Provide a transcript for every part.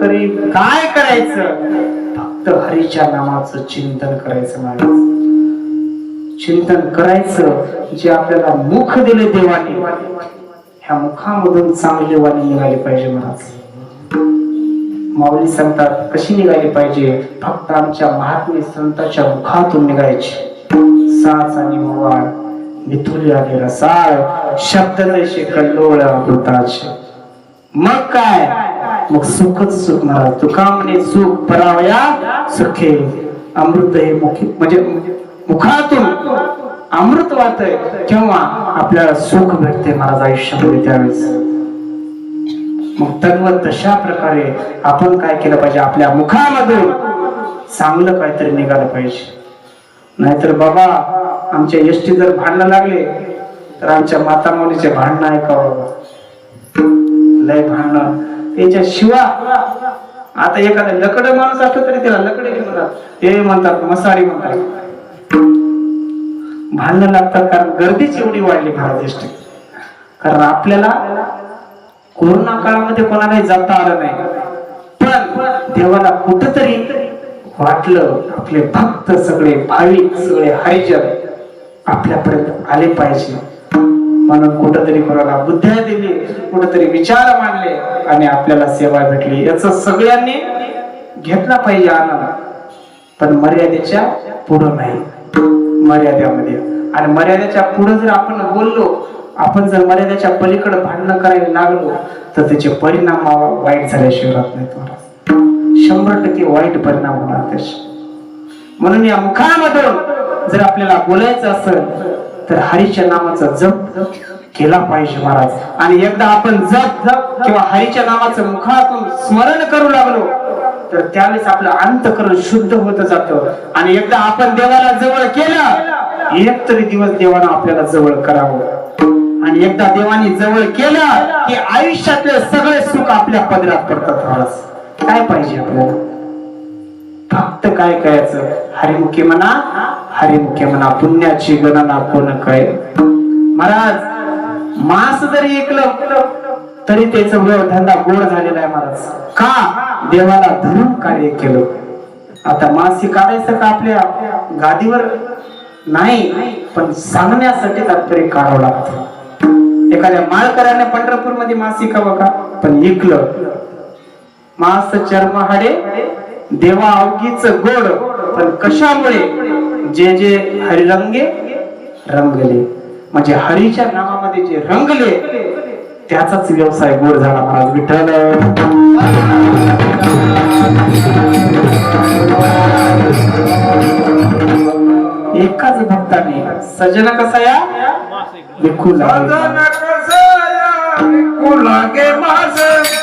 तरी काय करायचं? फक्त हरीच्या नामाचं चिंतन करायचं माणूस. चिंतन करायचं जे आपल्याला मुख दिले देवाने. ह्या मुखामधून चांगले वाणी निघाले पाहिजे महाराज. माऊली सांगतात कशी निघाली पाहिजे? फक्त आमच्या महात्मे संतांच्या मुखातून निघायची. सास आणि मोवाळ मिथुली आणि रसाळ शब्द जैसे कल्लोळ अमृताचे. मग काय? मग सुखच सुख महाराज तुका म्हणे सुख परावया सुखे. अमृत हे मुखी म्हणजे मुखातून अमृत वाहत किंवा आपल्याला सुख भेटते महाराज आयुष्यामध्ये त्यावेळेस. मग तत्व तशा प्रकारे आपण काय केलं पाहिजे? आपल्या मुखामधून चांगलं काहीतरी निघालं पाहिजे. नाहीतर बाबा आमच्या एसटी जर भांडणं लागले तर आमच्या माता मुलीचे भांडणं ऐका बाबा लय भांडणं. त्याच्या शिवा आता एखादा लकड माणूस असतो तरी त्याला लकडे म्हणतात ते म्हणतात मसाडी म्हणतात. भांडण लागतात कारण गर्दीच एवढी वाढली भारत एसटी कारण आपल्याला कोरोना काळामध्ये कोणालाही जाता आलं नाही. पण देवाला कुठंतरी वाटलं आपले भक्त सगळे भाविक सगळे हरिजन आपल्यापर्यंत आले पाहिजे. म्हणून कुठंतरी कोणाला बुद्ध्या दिली कुठंतरी विचार मांडले आणि आपल्याला सेवा भेटली. याच सगळ्यांनी घेतला पाहिजे आनंद. पण मर्यादेच्या पुढं नाही. मर्यादेमध्ये. आणि मर्यादेच्या पुढे जर आपण बोललो आपण जर मर्यादेच्या पलीकडे भांडणं करायला लागलो तर त्याचे परिणाम वाईट झाल्याशिवाय राहत नाहीत महाराज. शंभर टक्के वाईट परिणाम होणार त्याचे. म्हणून या मुखामधून जर आपल्याला बोलायचं असेल तर हरीच्या नामाचा जप केला पाहिजे महाराज. आणि एकदा आपण जप जप किंवा हरीच्या नामाचं मुखातून स्मरण करू लागलो तर त्यावेळेस आपलं अंतकरण शुद्ध होत जातं. आणि एकदा आपण देवाला जवळ केलं एक तरी दिवस देवानं आपल्याला जवळ करावं. आणि एकदा देवाने जवळ केलं की आयुष्यातले सगळे सुख आपल्या पदरात पडतात महाराज. काय पाहिजे आपल्याला? फक्त काय करायचं? हरिमुखी म्हणा हरिमुखी म्हणा पुण्याची गणना कोण काय महाराज मास जरी ऐकलं तरी त्याचं धंदा गोड झालेला आहे महाराज. का? देवाला धरून कार्य केलं. आता मासी काढायचं का आपल्या गादीवर? नाही पण सांगण्यासाठी तात्पर्य काढावं लागतं. एखाद्या माळकऱ्याने पंढरपूरमध्ये मासी का? पण ऐकलं मास चर्म हाडे देवा अवघीच गोड पण कशामुळे? जे जे हरिरंगे रंगले. म्हणजे हरीच्या नामामध्ये जे रंगले त्याचाच व्यवसाय गोड झाला महाराज विठ्ठल. एकाच भक्ताने सजन कसा या? विखू लागे माझ.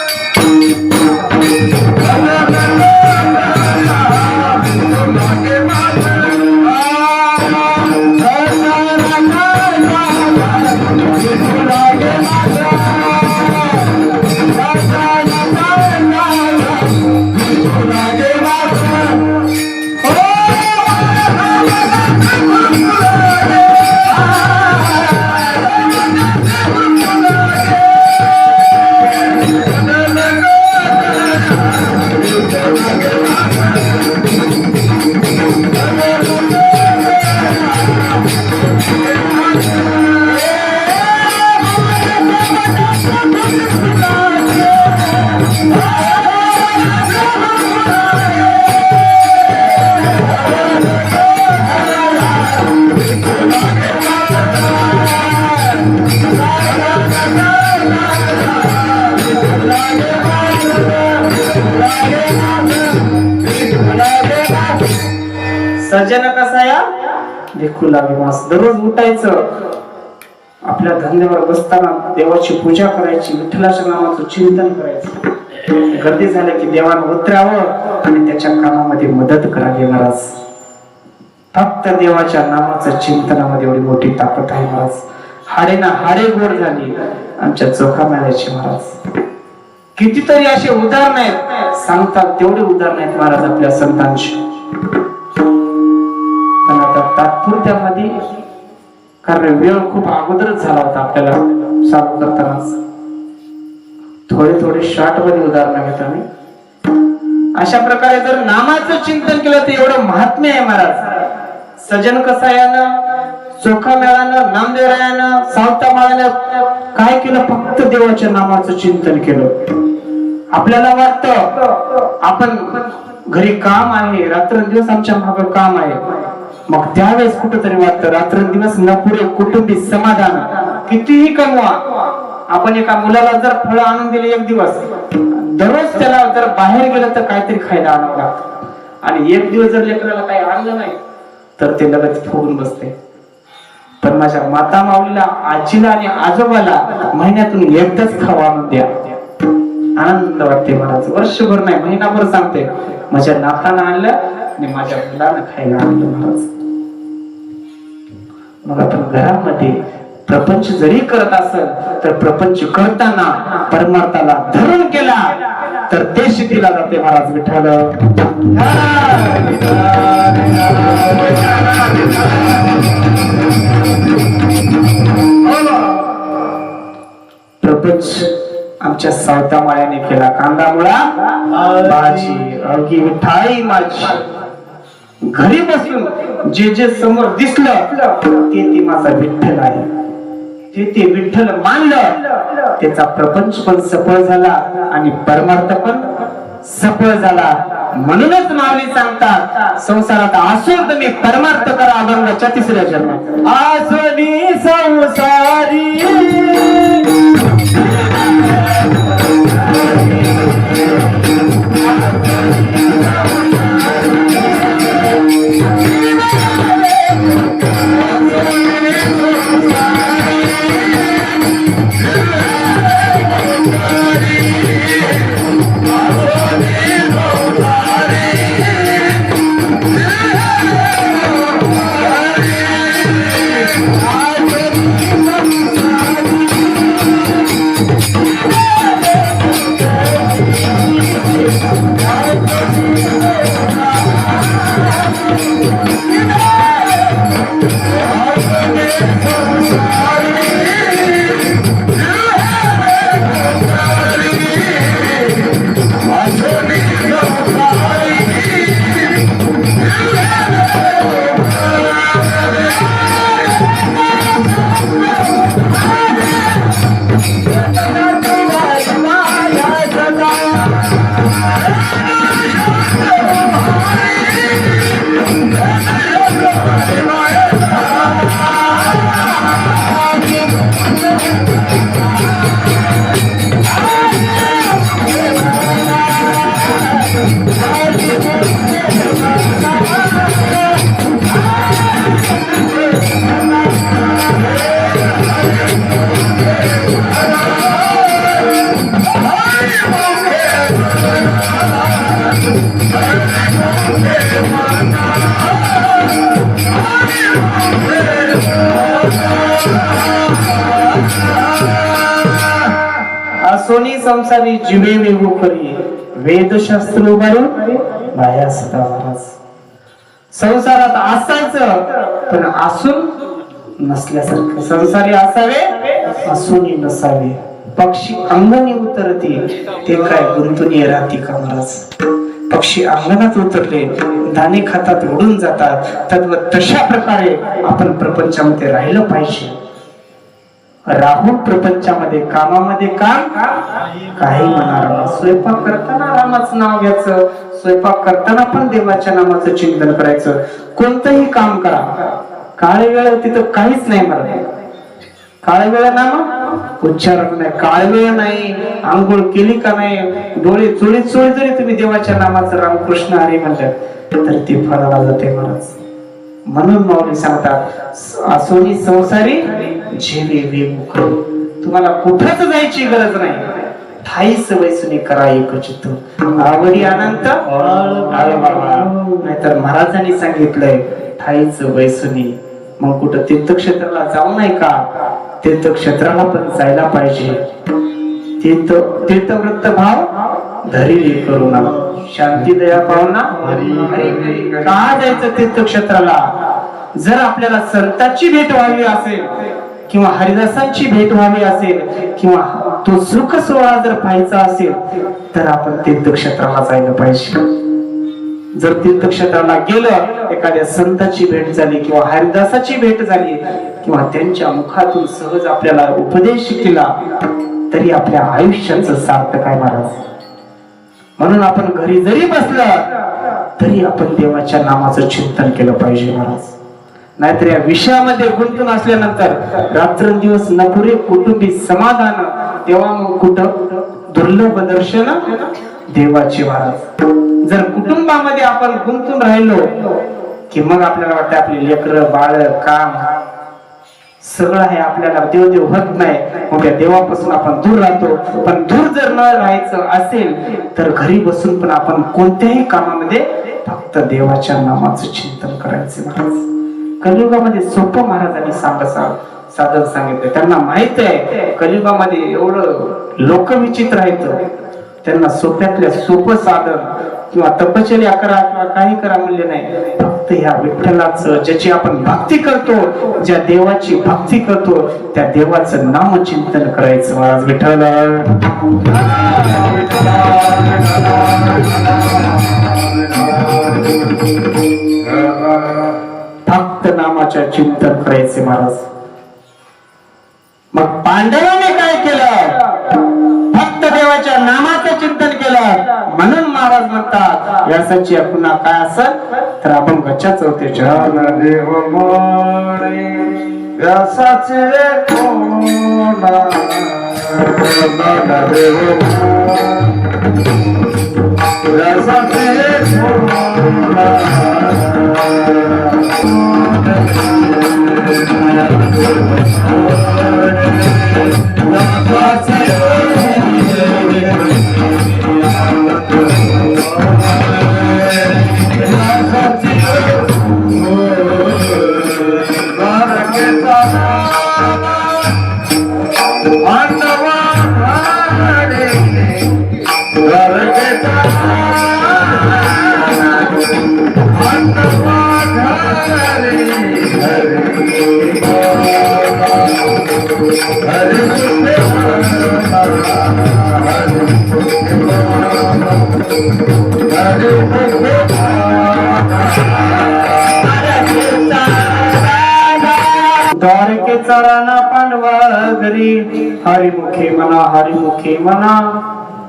सज्जन कसाया देखू लागमास दररोज उठायचं. आपल्या धंद्यावर बसताना देवाची पूजा करायची विठ्ठलाच्या नामाचं चिंतन करायचं. गर्दी झालं की देवान उतरावं आणि त्याच्या कामामध्ये मदत करावी महाराज. फक्त देवाच्या नामाचं चिंतनामध्ये एवढी मोठी ताकद आहे महाराज. हाडे ना हाडे गोड झाली. आमच्या चोखा मिळायची महाराज. कितीतरी असे उदाहरण आहेत. सांगतात तेवढे उदाहरण आहेत महाराज आपल्या संतांची. आता कारण वेळ खूप अगोदरच झाला होता आपल्याला चालू करतानाच थोडे थोडे शॉर्टमध्ये उदाहरण घेतो आम्ही. अशा प्रकारे जर नामाचं चिंतन केलं तर एवढं महात्म्य आहे महाराज. सजन कसायानं चोखा मेळानं नामदेवरायानं सावता माळानं काय केलं? फक्त देवाच्या नामाचं चिंतन केलं. आपल्याला वाटत आपण घरी काम आहे रात्रंदिवस आमच्या माग काम आहे. मग त्यावेळेस कुठंतरी वाटतं रात्रंदिवस नपुरे पुरे कुटुंबी समाधान. कितीही कमवा आपण एका मुलाला जर फळ आणून दिले एक दिवस दररोज त्याला जर बाहेर गेलं तर काहीतरी खायला आणावं लागतं. आणि एक दिवस जर लेकराला काही आणलं नाही तर ते लगेच फोडून बसते. पण माझ्या माता माऊलीला आजीला आणि आजोबाला महिन्यातून एकदाच खावा आणून द्या. आनंद वाटते महाराज वर्षभर नाही महिनाभर सांगते. माझ्या नातानं आणलं आणि माझ्या मुलानं खायला आणलं महाराज. मग आपण घरामध्ये प्रपंच जरी करत असेल तर प्रपंच करताना परमार्थाला धरून केला तर ते शिकला जाते महाराज विठ्ठल? प्रपंच आमच्या सावता माळ्याने केला. कांदा मुळा भाजी अवघी मिठाई माझी घरी बसून जे जे समोर दिसलं ते ते माझा विठ्ठल आहे. जे ते विठ्ठल मानलं त्याचा प्रपंच पण सफळ झाला आणि परमार्थ पण सफळ झाला. म्हणूनच माऊली सांगतात संसारात असून तुम्ही परमार्थ करा अभंगाच्या तिसऱ्या जन्मात. आसनी असोनी संसारी जीवे वेगू करी. वेदशास्त्र उभारून बाया सदा महाराज. संसारात असायचं पण असून नसल्यासारखं. संसारी असावे असूनही नसावे. पक्षी अंगणी उतरते ते काय गुंतून राहते का महाराज? पक्षी अंगणात उतरले दाणे खातात उडून जातात. तद्व तशा प्रकारे आपण प्रपंचामध्ये राहिलं पाहिजे. राहून प्रपंचामध्ये कामामध्ये काम काही म्हणणार नाही. स्वयंपाक करताना रामाचं नाव घ्यायचं स्वयंपाक करताना पण देवाच्या नामाचं चिंतन करायचं. कोणतंही काम करा. काळे वेळ तिथं काहीच नाही मला काळे वेळ नाम उच्चारण नाही. काळवेळ नाही. आंघोळ केली का नाही? डोळे चोळी चोळी जरी तुम्ही देवाच्या नामाचं रामकृष्ण हरी म्हणतात तर ते फळाला जाते महाराज. म्हणून माऊली सांगतात असोनी संसारी झेले वेमुख तुम्हाला कुठंच जायची गरज नाही. ठाईस वैसुनी करा एक चित्त. आवडी अनंत नाहीतर महाराजांनी सांगितलंय ठाईच वैसुनी. मग कुठं तीर्थक्षेत्राला जाऊ नाही का? तीर्थक्षेत्राला पण जायला पाहिजे. तीर्थ तीर्थवृत्त भाव धैर्य करुणा. शांती दया पावना का जायचं तीर्थक्षेत्राला? जर आपल्याला संतांची भेट व्हावी असेल किंवा हरिदासांची भेट व्हावी असेल किंवा तो सुख सोहळा जर पाहायचा असेल तर आपण तीर्थक्षेत्राला जायला पाहिजे. जर तीर्थक्षेत्राला गेलं एखाद्या संताची भेट झाली किंवा हरिदासाची भेट झाली किंवा त्यांच्या मुखातून सहज आपल्याला उपदेश केला तरी आपल्या आयुष्याचं सार्थक आहे महाराज. म्हणून आपण घरी जरी बसलं तरी आपण देवाच्या नामाचं चिंतन केलं पाहिजे महाराज. नाहीतर या विषयामध्ये गुंतून असल्यानंतर रात्रंदिवस नपुरे कुटुंबी समाधान तेव्हा मग कुठं? दुर्लभ दर्शन देवाचे महाराज. जर कुटुंबामध्ये आपण गुंतून राहिलो की मग आपल्याला वाटतं आपली लेकर बाळ काम सगळं आहे आपल्याला. देव देव होत नाही मग त्या देवापासून आपण दूर राहतो. पण दूर जर न राहायचं असेल तर घरी बसून पण आपण कोणत्याही कामामध्ये फक्त देवाच्या नामाचं चिंतन करायचं. महाराज कलियुगामध्ये सोपं महाराजांनी सांगत साधन सांगितलं. त्यांना माहीत आहे कलियुगामध्ये एवढं लोक विचित्र आहेत. त्यांना सोप्यातल्या सोपं साधन किंवा तपश्चर्या करा किंवा काही करा म्हणले नाही. फक्त या विठ्ठलाच ज्याची आपण भक्ती करतो ज्या देवाची भक्ती करतो त्या देवाचं नाम चिंतन करायचं. महाराज विठ्ठल. भक्त नामाच्या चिंतन करायचे महाराज. मग पांडवाने काय केलं? भक्त देवाच्या नामाचं चिंतन केलं. म्हणून महाराज म्हणतात यासाठी पुन्हा काय असत तर आपण गच्च्या चौथे देव माणे व्यासाचे कोणा ज्ञान देव व्यासाचे चराना पांडवा घरी. हरिमुखे म्हणा हरिमुखे म्हणा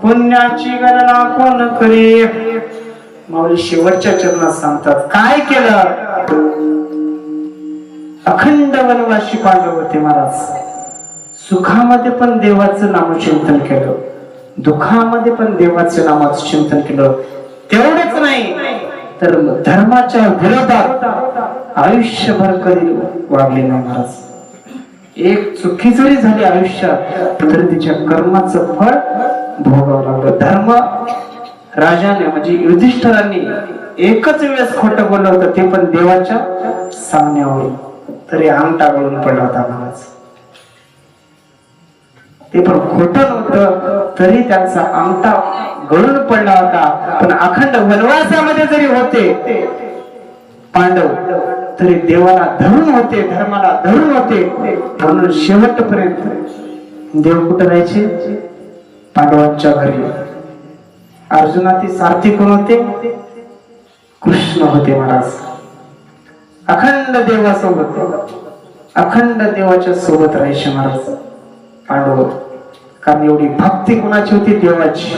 पुण्याची गणना कोण करी? माऊली शेवटच्या चरणात सांगतात काय केलं? अखंड वनवाशी पांडव होते महाराज. सुखामध्ये पण देवाचं नामचिंतन केलं. दुःखामध्ये पण देवाचं नामाचं चिंतन केलं. तेवढंच नाही तर धर्माच्या विरोधात आयुष्यभर कधी वागले नाही महाराज. एक चुकी जरी झाली आयुष्यात तरी तिच्या कर्माचं फळ भोगावं लागलं. धर्म राजाने म्हणजे युधिष्ठरांनी एकच वेळेस खोटं बोललं होतं ते पण देवाच्या सांगण्यावर तरी अंगठा गळून पडला होता महाराज ते पण खोट नव्हतं तरी त्यांचा अंगठा गळून पडला होता. पण अखंड वनवासामध्ये जरी होते पांडव तरी देवाला धरून होते धर्माला धरून होते. म्हणून शेवटपर्यंत देव कुठं राहायचे पांडवांच्या घरी. अर्जुनाती सारथी कोण होते? कृष्ण होते महाराज. अखंड देवासोबत अखंड देवाच्या सोबत राहायचे महाराज. पांडव. कारण एवढी भक्ती कोणाची होती? देवाची.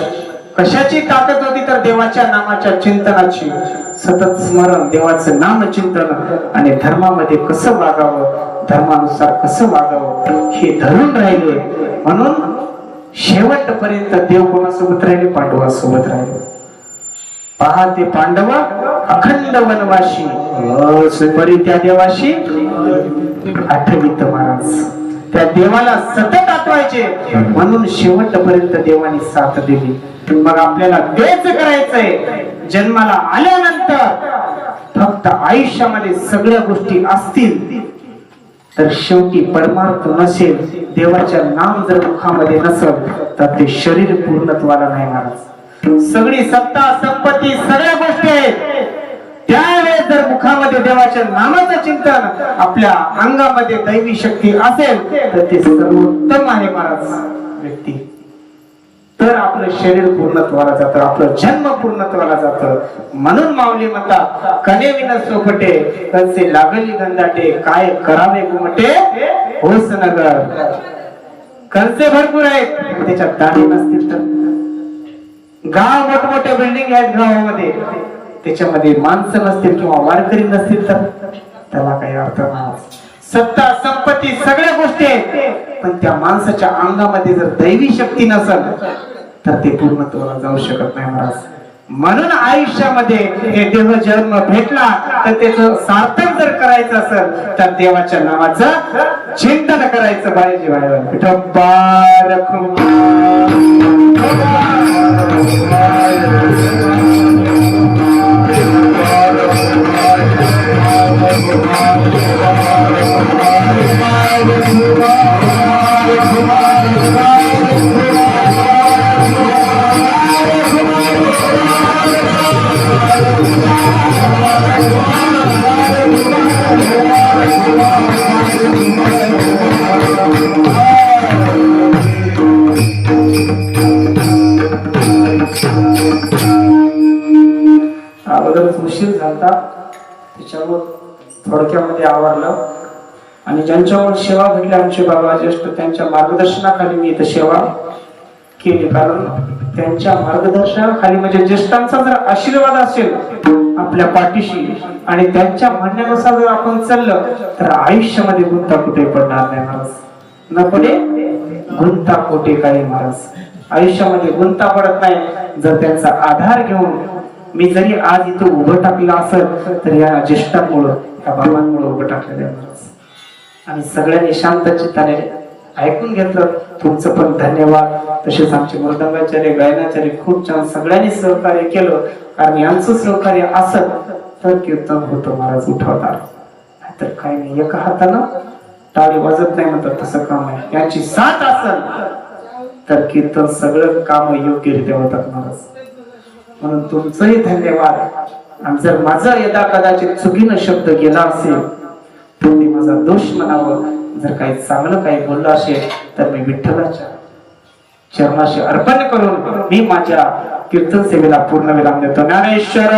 कशाची ताकद होती तर देवाच्या नामाच्या चिंतनाची? सतत स्मरण देवाचं नाम चिंतन आणि धर्मामध्ये कसं वागावं? धर्मानुसार कसं वागावं? हे धरून राहिले. म्हणून शेवटपर्यंत देव कोणासोबत राहिले? पांडवासोबत राहिले. पहा ते पांडव अखंड वनवाशी परी त्या देवाशी आठवीत महाराज. त्या देवाला सतत आठवायचे. म्हणून शेवटपर्यंत देवाने साथ दिली. मग आपल्याला तेच करायचंय. जन्माला आल्यानंतर फक्त आयुष्यामध्ये सगळ्या गोष्टी असतील. तर शेवटी परमार्थ नसेल देवाच्या नाम जर मुखामध्ये नसेल तर ते शरीर पूर्णत्वाला नाही महाराज सगळी सत्ता संपत्ती सगळ्या गोष्टी आहेत. त्या जर मुखामध्ये देवाच्या नामाचं चिंतन आपल्या अंगामध्ये दैवी शक्ती असेल तर ते सर्वोत्तम आहे महाराज. व्यक्ती. तर आपलं शरीर पूर्णत्वाला जातं आपलं जन्म पूर्णत्वाला जातं. म्हणून माऊली म्हणतात कने विन सोपटे कंसे लागली गंधाटे काय करावे गुमटे? होस नगर कंसे भरपूर आहेत त्याच्यात दाणे नसतील तर. गाव मोठमोठ्या बिल्डिंग आहेत गावामध्ये. त्याच्यामध्ये माणसं नसतील किंवा वारकरी नसतील तर त्याला काही अर्थ नाही. सत्ता संपत्ती सगळ्या गोष्टी आहेत. पण त्या माणसाच्या अंगामध्ये जर दैवी शक्ती नसेल तर ते पूर्णत्वाला जाऊ शकत नाही महाराज. म्हणून आयुष्यामध्ये हे देह जन्म भेटला तर त्याचं सार्थक जर करायचं असेल तर देवाच्या नावाचं चिंतन करायचं पाहिजे बाहेर विठोबा अगोदरच उशीर झाला त्याच्यावर थोडक्यामध्ये आवरलं. आणि ज्यांच्यावर सेवा भेटली आमचे बाबा ज्येष्ठ त्यांच्या मार्गदर्शनाखाली मी इथं सेवा केली. कारण त्यांच्या मार्गदर्शनाखाली म्हणजे ज्येष्ठांचा जर आशीर्वाद असेल आपल्या पाठीशी आणि त्यांच्या म्हणण्यानुसार जर आपण चाललं तर आयुष्यामध्ये गुंता कुठे पडणार नाही महाराज. न पुढे गुंता कोठे काही महाराज. आयुष्यामध्ये गुंता पडत नाही. जर त्यांचा आधार घेऊन मी जरी आज इथं उभं टाकलं असेल तर या ज्येष्ठांमुळं त्या भावांमुळे उभं टाकलेलं आहे महाराज. आणि सगळ्यांनी शांत चित्ताने ऐकून घेतलं. तुमचं पण धन्यवाद. तसेच आमचे मृदंगाचार्य गायनाचार्य खूप छान सगळ्यांनी सहकार्य केलं. कारण यांचं सहकार्य असत तर कीर्तन होतं महाराज उठवतात. तर काही नाही. एका हातानं टाळी वाजत नाही म्हणतात तसं काम आहे. यांची साथ असल तर कीर्तन सगळं काम योग्यरित्या होतात महाराज. म्हणून तुमचंही धन्यवाद. आणि जर माझा यदा कदाचित चुकीनं शब्द गेला असेल तर मी माझा दोष म्हणावं. जर काही चांगलं काही बोललं असेल तर मी विठ्ठलाच्या चरणाशी अर्पण करून मी माझ्या कीर्तन सेवेला पूर्ण विराम देतो. ज्ञानेश्वर!